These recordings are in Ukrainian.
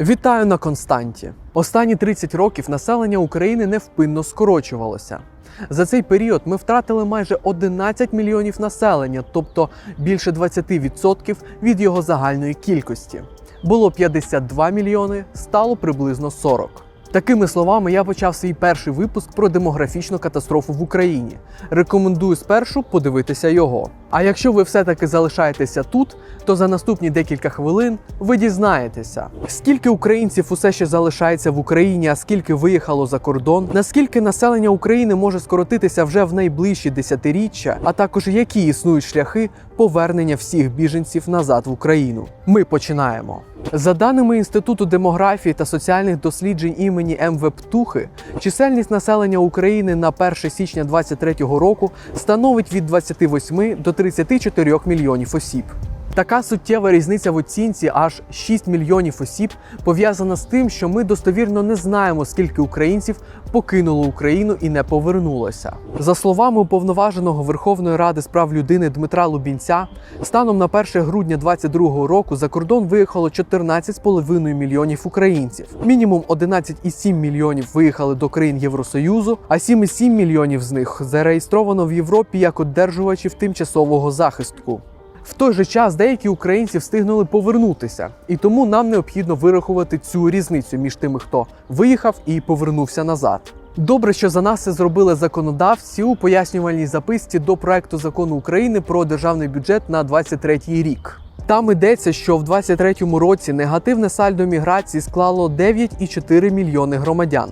Вітаю на Константі. Останні 30 років населення України невпинно скорочувалося. За цей період ми втратили майже 11 мільйонів населення, тобто більше 20% від його загальної кількості. Було 52 мільйони, стало приблизно 40. Такими словами, я почав свій перший випуск про демографічну катастрофу в Україні. Рекомендую спершу подивитися його. А якщо ви все-таки залишаєтеся тут, то за наступні декілька хвилин ви дізнаєтеся, скільки українців усе ще залишається в Україні, а скільки виїхало за кордон, наскільки населення України може скоротитися вже в найближчі десятиріччя, а також які існують шляхи повернення всіх біженців назад в Україну. Ми починаємо. За даними Інституту демографії та соціальних досліджень імені МВ Птухи, чисельність населення України на 1 січня 2023 року становить від 28 до 34 мільйонів осіб. Така суттєва різниця в оцінці аж 6 мільйонів осіб пов'язана з тим, що ми достовірно не знаємо, скільки українців покинуло Україну і не повернулося. За словами уповноваженого Верховної Ради з прав людини Дмитра Лубінця, станом на 1 грудня 2022 року за кордон виїхало 14,5 мільйонів українців. Мінімум 11,7 мільйонів виїхали до країн Євросоюзу, а 7,7 мільйонів з них зареєстровано в Європі як одержувачів тимчасового захисту. В той же час деякі українці встигнули повернутися, і тому нам необхідно вирахувати цю різницю між тими, хто виїхав і повернувся назад. Добре, що за нас це зробили законодавці у пояснювальній записці до проекту закону України про державний бюджет на 23 рік. Там йдеться, що в 23-му році негативне сальдо міграції склало 9,4 мільйони громадян.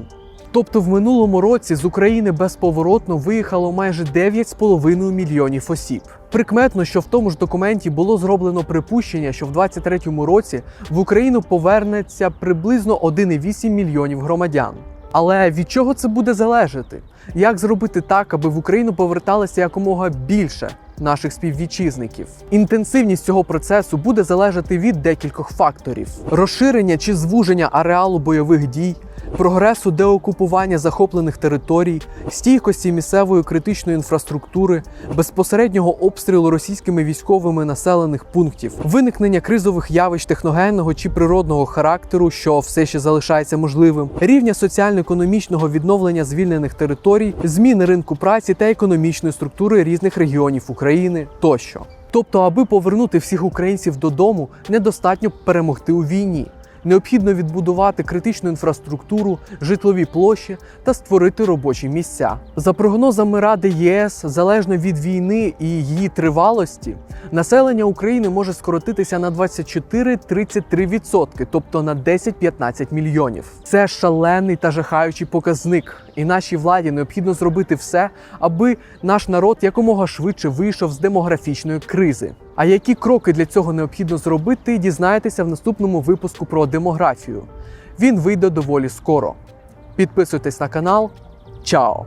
Тобто в минулому році з України безповоротно виїхало майже 9,5 мільйонів осіб. Прикметно, що в тому ж документі було зроблено припущення, що в 2023 році в Україну повернеться приблизно 1,8 мільйонів громадян. Але від чого це буде залежати? Як зробити так, аби в Україну поверталося якомога більше наших співвітчизників? Інтенсивність цього процесу буде залежати від декількох факторів: розширення чи звуження ареалу бойових дій, прогресу деокупування захоплених територій, стійкості місцевої критичної інфраструктури, безпосереднього обстрілу російськими військовими населених пунктів, виникнення кризових явищ техногенного чи природного характеру, що все ще залишається можливим, рівня соціально-економічного відновлення звільнених територій, зміни ринку праці та економічної структури різних регіонів України тощо. Тобто, аби повернути всіх українців додому, недостатньо перемогти у війні. Необхідно відбудувати критичну інфраструктуру, житлові площі та створити робочі місця. За прогнозами Ради ЄС, залежно від війни і її тривалості, населення України може скоротитися на 24-33%, тобто на 10-15 мільйонів. Це шалений та жахаючий показник, і нашій владі необхідно зробити все, аби наш народ якомога швидше вийшов з демографічної кризи. А які кроки для цього необхідно зробити, дізнаєтеся в наступному випуску про демографію. Він вийде доволі скоро. Підписуйтесь на канал. Чао!